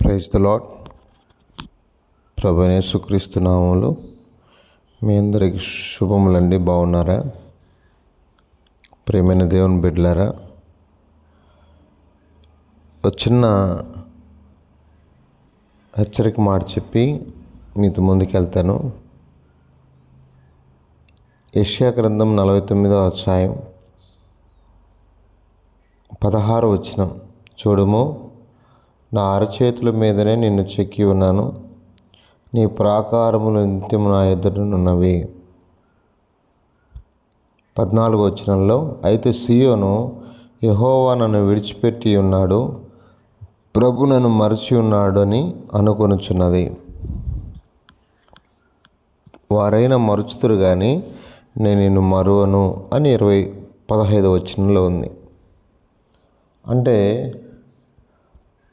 Praise the lord ప్రభనేసుక్రీస్తు నామములు. మీ అందరికి శుభములండి బాగున్నారా? ప్రేమైన దేవుని బిడ్డలారా వచ్చిన చిన్న హెచ్చరిక మాట చెప్పి మీతో ముందుకెళ్తాను ఏషియా గ్రంథం నలభై తొమ్మిదో అధ్యాయం పదహారు వచ్చినాం చూడము. నా అరచేతుల మీదనే నిన్ను చెక్కి ఉన్నాను. నీ ప్రాకారములు నిత్యము నా ఎదురునున్నవి పద్నాలుగు వచనంలో అయితే సియోను యహోవా నన్ను విడిచిపెట్టి ఉన్నాడు ప్రభు నన్ను మరచి ఉన్నాడు అని అనుకొనుచున్నది. వారైనా మరుచుతురు కానీ నేను నిన్ను మరువను అని ఇరవై పదహైదు వచనంలో ఉంది. అంటే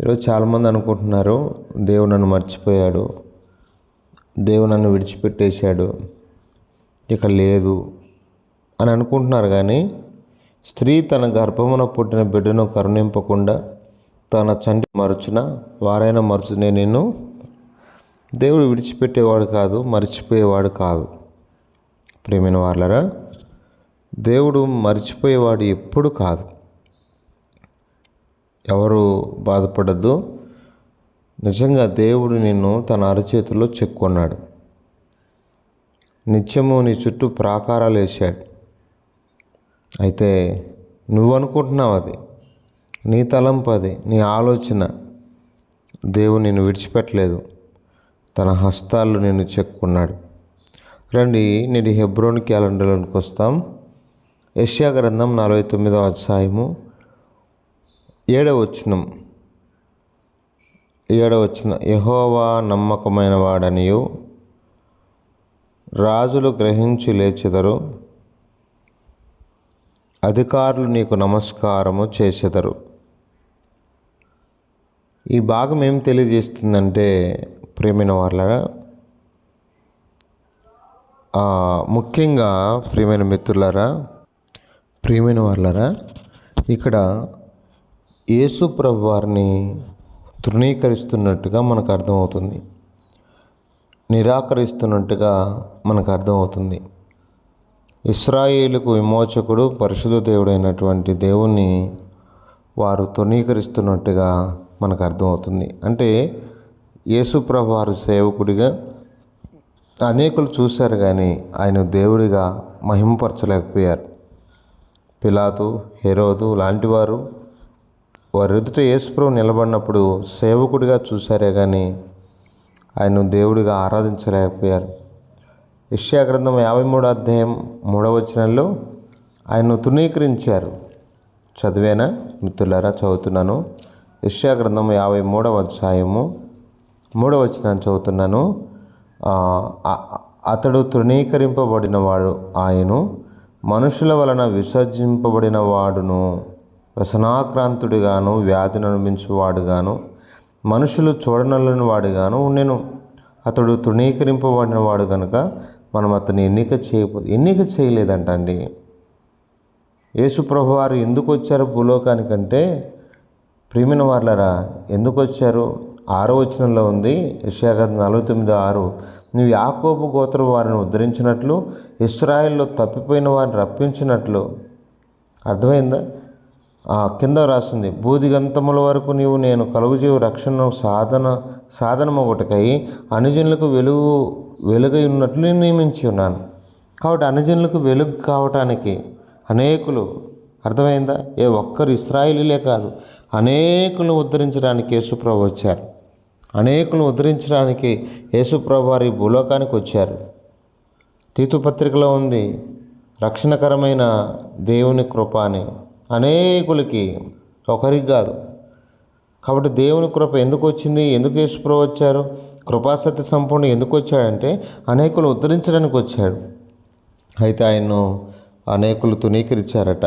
ఈరోజు చాలామంది అనుకుంటున్నారు దేవుడు నన్ను మర్చిపోయాడు దేవుడు నన్ను విడిచిపెట్టేశాడు ఇక లేదు అని అనుకుంటున్నారు కానీ స్త్రీ తన గర్భమున పుట్టిన బిడ్డను కరుణింపకుండా తన చంటి మరచున వారైనా మరచునే నేను నిన్ను దేవుడు విడిచిపెట్టేవాడు కాదు మర్చిపోయేవాడు కాదు. ప్రేమైన వాళ్ళరా దేవుడు మర్చిపోయేవాడు ఎప్పుడు కాదు. ఎవరు బాధపడద్దు. నిజంగా దేవుడు నిన్ను తన అరచేతుల్లో చెక్కున్నాడు. నిత్యము నీ చుట్టూ ప్రాకారాలు వేశాడు. అయితే నువ్వు అనుకుంటున్నావు అది. నీ తలంపు అది. నీ ఆలోచన. దేవుడు నిన్ను విడిచిపెట్టలేదు. తన హస్తాలు నిన్ను చెక్కున్నాడు. రండి నేటి హెబ్రోన్ క్యాలెండర్లోకి వస్తాం. యష్యా గ్రంథం నలభై తొమ్మిదవ అధ్యాయము. ఏడవచనం. ఏడవచనం. యహోవా నమ్మకమైన వాడనియు. రాజులు గ్రహించి లేచెదరు. అధికారులు నీకు నమస్కారము చేసెదరు ఈ భాగం ఏం తెలియజేస్తుందంటే ప్రేమైన వాళ్ళరా ముఖ్యంగా ప్రియమైన మిత్రులరా ప్రియమైన వాళ్ళరా ఇక్కడ యేసు ప్రభువారిని తృణీకరిస్తున్నట్టుగా మనకు అర్థమవుతుంది. నిరాకరిస్తున్నట్టుగా మనకు అర్థమవుతుంది. ఇస్రాయేలుకు విమోచకుడు పరిశుద్ధ దేవుడైనటువంటి దేవుణ్ణి వారు తృణీకరిస్తున్నట్టుగా మనకు అర్థమవుతుంది. అంటే యేసుప్రభు వారు సేవకుడిగా అనేకులు చూశారు కానీ ఆయన దేవుడిగా మహిమపరచలేకపోయారు. పిలాతు హెరోదు లాంటి వారి ఎదుట యేసుప్రభు నిలబడినప్పుడు సేవకుడిగా చూశారే కానీ ఆయన దేవుడిగా ఆరాధించలేకపోయారు. యష్యా గ్రంథం యాభై మూడో అధ్యాయం మూడవ వచనంలో ఆయన్ను తృణీకరించారు. చదివేనా? మిత్రులారా చదువుతున్నాను. యష్యా గ్రంథం యాభై మూడవ అధ్యాయము మూడవ వచనాన్ని చదువుతున్నాను. అతడు తృణీకరింపబడిన వాడు ఆయను. మనుషుల వలన విసర్జింపబడిన వాడును. వ్యసనాక్రాంతుడిగాను వ్యాధిని అనుభవించేవాడుగాను మనుషులు చూడనల్లని వాడుగాను నేను అతడు తృణీకరింపబడిన వాడు కనుక మనం అతన్ని ఎన్నిక చేయబో ఎన్నిక చేయలేదంట అండి యేసుప్రభు వారు ఎందుకు వచ్చారు భూలోకానికంటే? ప్రియమైన వాళ్ళరా ఎందుకు వచ్చారు ఆరో వచనంలో ఉంది యశాగ్రంథ నలభై తొమ్మిది ఆరు నువ్వు యాకోబు గోత్రం వారిని ఉద్ధరించినట్లు ఇస్రాయిల్లో తప్పిపోయిన వారిని రప్పించినట్లు. అర్థమైందా? కింద రాసింది బూదిగంతముల వరకు నీవు నేను కలుగుజీవు రక్షణ సాధన సాధనము ఒకటికై అనుజనులకు వెలుగు వెలుగై ఉన్నట్లు నేను నియమించి ఉన్నాను. కాబట్టి అనుజనులకు వెలుగు కావటానికి అనేకులు అర్థమైందా? ఏ ఒక్కరు ఇస్రాయిలీలే కాదు అనేకులను ఉద్ధరించడానికి యేసుప్రభు వచ్చారు. అనేకులను ఉద్ధరించడానికి యేసుప్రభు వారి భూలోకానికి వచ్చారు. తీతు పత్రికలో ఉంది రక్షణకరమైన దేవుని కృప అని. అనేకులకి ఒకరికి కాదు. కాబట్టి దేవుని కృప ఎందుకు వచ్చింది? ఎందుకు యేసుప్రభు వచ్చారు? కృపాసత్య సంపూర్ణ ఎందుకు వచ్చాడంటే అనేకులు ఉద్ధరించడానికి వచ్చాడు అయితే ఆయన్ను అనేకులు తునీకరించారట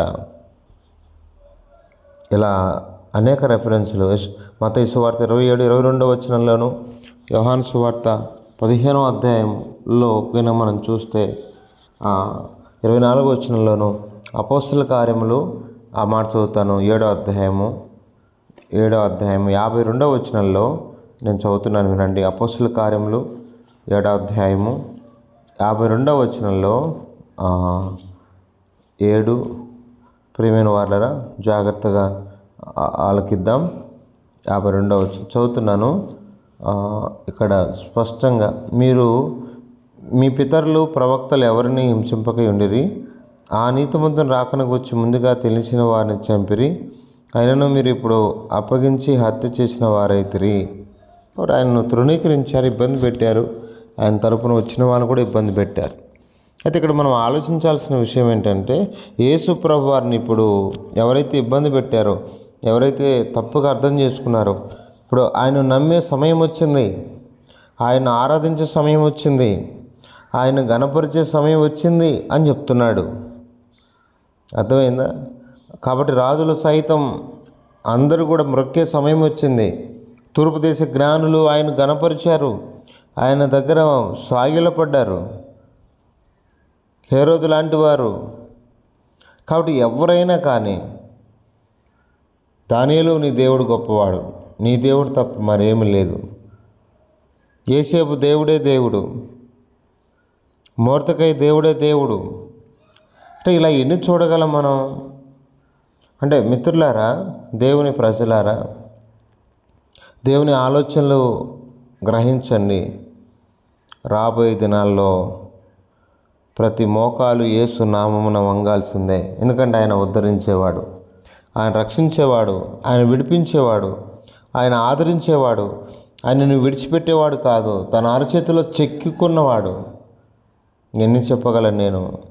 ఇలా అనేక రెఫరెన్స్లు మత సువార్త ఇరవై ఏడు ఇరవై రెండో వచనంలోను యోహాన్ సువార్త పదిహేనో అధ్యాయంలో మనం చూస్తే ఇరవై నాలుగో వచనంలోను అపోస్తుల కార్యములు ఆ మాట చదువుతాను ఏడో అధ్యాయము ఏడో అధ్యాయం యాభై రెండవ వచనంలో నేను చదువుతున్నాను వినండి. అపోస్తుల కార్యములు ఏడో అధ్యాయము యాభై రెండవ వచనంలో ఏడు ప్రియమైన వాళ్ళరా జాగ్రత్తగా ఆలకిద్దాం. యాభై రెండవ వచనం చదువుతున్నాను. ఇక్కడ స్పష్టంగా మీరు మీ పితరులు ప్రవక్తలు ఎవరిని హింసింపకై ఉండిరి? ఆ నీతిమంతుని రాకనకు వచ్చి ముందుగా తెలిసిన వారిని చంపిరి. ఆయనను మీరు ఇప్పుడు అప్పగించి హత్య చేసిన వారైతిరి. కాబట్టి ఆయనను తృణీకరించారు ఇబ్బంది పెట్టారు. ఆయన తరపున వచ్చిన వాళ్ళని కూడా ఇబ్బంది పెట్టారు. అయితే ఇక్కడ మనం ఆలోచించాల్సిన విషయం ఏంటంటే యేసు ప్రభు వారిని ఇప్పుడు ఎవరైతే ఇబ్బంది పెట్టారో ఎవరైతే తప్పుగా అర్థం చేసుకున్నారో ఇప్పుడు ఆయన నమ్మే సమయం వచ్చింది. ఆయన ఆరాధించే సమయం వచ్చింది. ఆయన గణపరిచే సమయం వచ్చింది అని చెప్తున్నాడు. అర్థమైందా? కాబట్టి రాజులు సైతం అందరూ కూడా మ్రొక్కే సమయం వచ్చింది. తూర్పు దేశ జ్ఞానులు ఆయన గణపరిచారు. ఆయన దగ్గర సాగిలపడ్డారు. హేరోదు లాంటి వారు. కాబట్టి ఎవరైనా కానీ దానిలో నీ దేవుడు గొప్పవాడు. నీ దేవుడు తప్ప మరేమి లేదు. ఏసేపు దేవుడే దేవుడు. మూర్తకై దేవుడే దేవుడు. అంటే ఇలా ఎన్ని చూడగలం మనం? అంటే మిత్రులారా దేవుని ప్రజలారా దేవుని ఆలోచనలు గ్రహించండి. రాబోయే దినాల్లో ప్రతి మోకాలు యేసు నామమున వంగాల్సిందే. ఎందుకంటే ఆయన ఉద్ధరించేవాడు ఆయన రక్షించేవాడు ఆయన విడిపించేవాడు ఆయన ఆదరించేవాడు ఆయనను విడిచిపెట్టేవాడు కాదు తన అరచేతిలో చెక్కుకున్నవాడు. ఎన్ని చెప్పగలను నేను?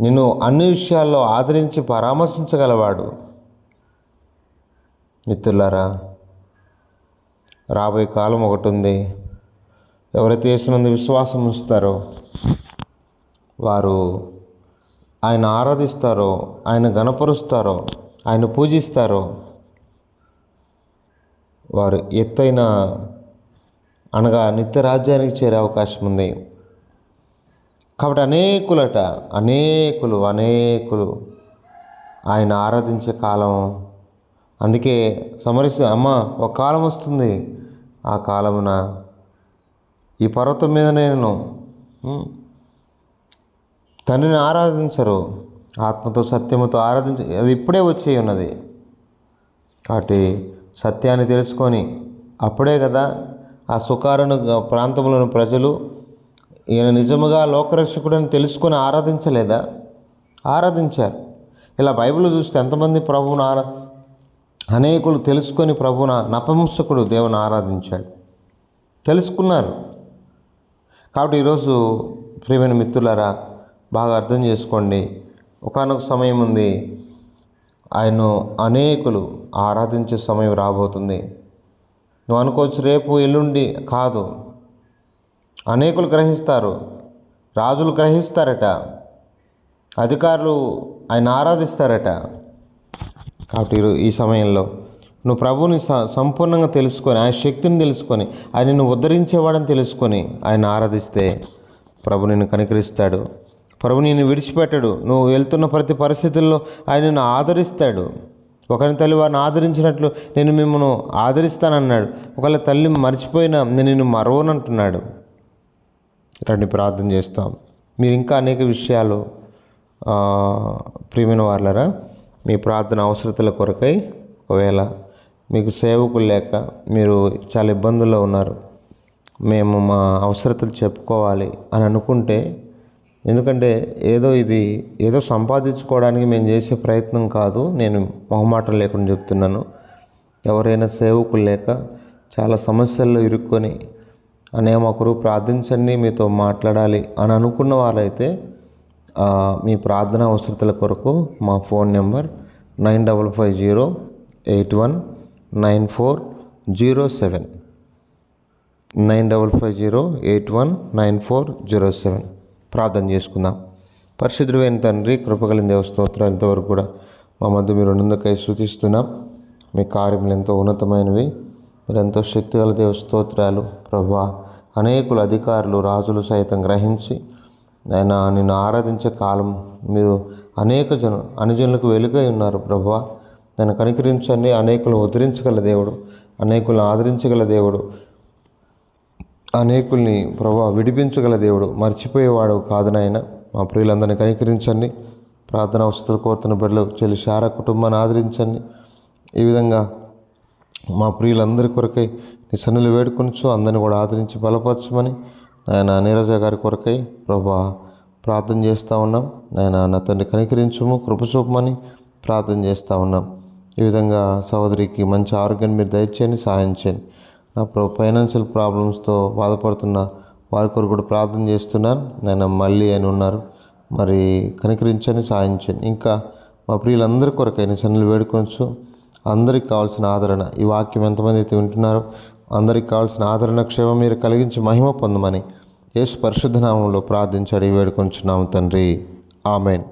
నిన్ను అన్ని విషయాల్లో ఆదరించి పరామర్శించగలవాడు. మిత్రులారా రాబోయే కాలం ఒకటి ఉంది ఎవరైతే యేసునందు విశ్వాసం ఉంచుతారో వారు ఆయన ఆరాధిస్తారో ఆయన గణపరుస్తారో ఆయన పూజిస్తారో వారు ఎత్తైన అనగా నిత్య రాజ్యానికి చేరే అవకాశం ఉంది కాబట్టి అనేకులట అనేకులు అనేకులు ఆయన ఆరాధించే కాలం. అందుకే సమరిస్తే అమ్మ ఒక కాలం వస్తుంది. ఆ కాలమున ఈ పర్వతం మీద నేను తనని తండ్రిని ఆరాధించరు. ఆత్మతో సత్యముతో ఆరాధించ అది ఇప్పుడే వచ్చే ఉన్నది. కాబట్టి సత్యాన్ని తెలుసుకొని అప్పుడే కదా ఆ సుకారును ప్రాంతంలోని ప్రజలు ఈయన నిజముగా లోకరక్షకుడని తెలుసుకొని ఆరాధించలేదా? ఆరాధించారు. ఇలా బైబిల్ చూస్తే ఎంతమంది ప్రభువును ఆరా అనేకులు తెలుసుకొని ప్రభువున నపంసకుడు దేవుని ఆరాధించాడు. తెలుసుకున్నారు. కాబట్టి ఈరోజు ప్రియమైన మిత్రులారా బాగా అర్థం చేసుకోండి. ఒకనొక సమయం ఉంది. ఆయన అనేకులు ఆరాధించే సమయం రాబోతుంది. నువ్వు అనుకోవచ్చు రేపు ఎల్లుండి కాదు. అనేకులు గ్రహిస్తారు రాజులు గ్రహిస్తారట అధికారులు ఆయన ఆరాధిస్తారట. కాబట్టి ఈ సమయంలో నువ్వు ప్రభువుని సంపూర్ణంగా తెలుసుకొని ఆయన శక్తిని తెలుసుకొని ఆయనను ఉద్ధరించేవాడని తెలుసుకొని ఆయన ఆరాధిస్తే ప్రభు నిన్ను కనికరిస్తాడు. ప్రభు నిన్ను విడిచిపెట్టడు. నువ్వు వెళ్తున్న ప్రతి పరిస్థితుల్లో ఆయన నిన్ను ఆదరిస్తాడు. ఒకరిని తల్లి వారిని ఆదరించినట్లు నేను మిమ్మల్ని ఆదరిస్తానన్నాడు. ఒకవేళ తల్లి మర్చిపోయినా నేను నిన్ను మరవనంటున్నాడు. రండి ప్రార్థన చేస్తాం. మీరు ఇంకా అనేక విషయాలు ప్రియమైన వాళ్ళరా మీ ప్రార్థన అవసరతల కొరకై ఒకవేళ మీకు సేవకులు లేక మీరు చాలా ఇబ్బందుల్లో ఉన్నారు మేము మా అవసరతలు చెప్పుకోవాలి అని అనుకుంటే ఎందుకంటే ఏదో ఇది ఏదో సంపాదించుకోవడానికి మేము చేసే ప్రయత్నం కాదు నేను మొహమాటం లేకుండా చెప్తున్నాను. ఎవరైనా సేవకులు లేక చాలా సమస్యల్లో ఇరుక్కొని అనే ఒకరు ప్రార్థించండి మీతో మాట్లాడాలి అని అనుకున్న వాళ్ళైతే మీ ప్రార్థన అవసరతల కొరకు మా phone number nine double five zero eight one nine four zero seven. Nine double five zero eight one nine four zero seven. ప్రార్థన చేసుకుందాం. పరిశుద్ధుడైన తండ్రి కృపగలిన దేవస్తోత్రాలు ఇంతవరకు కూడా మా మధ్య మీరు ఉన్నందుకై శృతిస్తున్నాం మీ కార్యములు ఎంతో ఉన్నతమైనవి. మీరెంతో ఎంతో శక్తిగల దేవ స్తోత్రాలు ప్రభా. అనేకులు అధికారులు రాజులు సైతం గ్రహించి ఆయన నిన్ను ఆరాధించే కాలం మీరు అనేక జన అనుజనులకు వెలుగై ఉన్నారు ప్రభా. నన్ను కనికరించండి. అనేకులు ఉద్ధరించగల దేవుడు అనేకులను ఆదరించగల దేవుడు అనేకుల్ని ప్రభా విడిపించగల దేవుడు మర్చిపోయేవాడు కాదు నాయన. మా ప్రియులందరినీ కనికరించండి. ప్రార్థన వసతులు కోరుతున్న బిడ్డలు చెల్లి శార కుటుంబాన్ని ఆదరించండి. ఈ విధంగా మా ప్రియులందరి కొరకై నీ సన్నిలు వేడుకొనిచ్చు అందరిని కూడా ఆదరించి బలపరచమని ఆయన నీరజ గారి కొరకై ప్రభా ప్రార్థన చేస్తూ ఉన్నాం. ఆయన నా తండ్రి కనికరించము కృపచూపమని ప్రార్థన చేస్తూ ఉన్నాం. ఈ విధంగా సహోదరికి మంచి ఆరోగ్యాన్ని మీరు దయచేయండి సహాయం చేయండి. నా ప్రో ఫైనాన్షియల్ ప్రాబ్లమ్స్తో బాధపడుతున్న వారి కొరకు కూడా ప్రార్థన చేస్తున్నాను. నేను మళ్ళీ ఆయన ఉన్నారు. మరి కనికరించని సాయం చేయండి. ఇంకా మా ప్రియులందరి కొరకైనా సన్నులు వేడుకోవచ్చు అందరికి కావాల్సిన ఆదరణ. ఈ వాక్యం ఎంతమంది అయితే వింటున్నారో అందరికి కావాల్సిన ఆదరణ క్షేమం మీరు కలిగించి మహిమ పొందమని యేసు పరిశుద్ధ నామంలో ప్రార్థించి అడిగి వేడుకొంచున్నాము తండ్రి. ఆమెన్.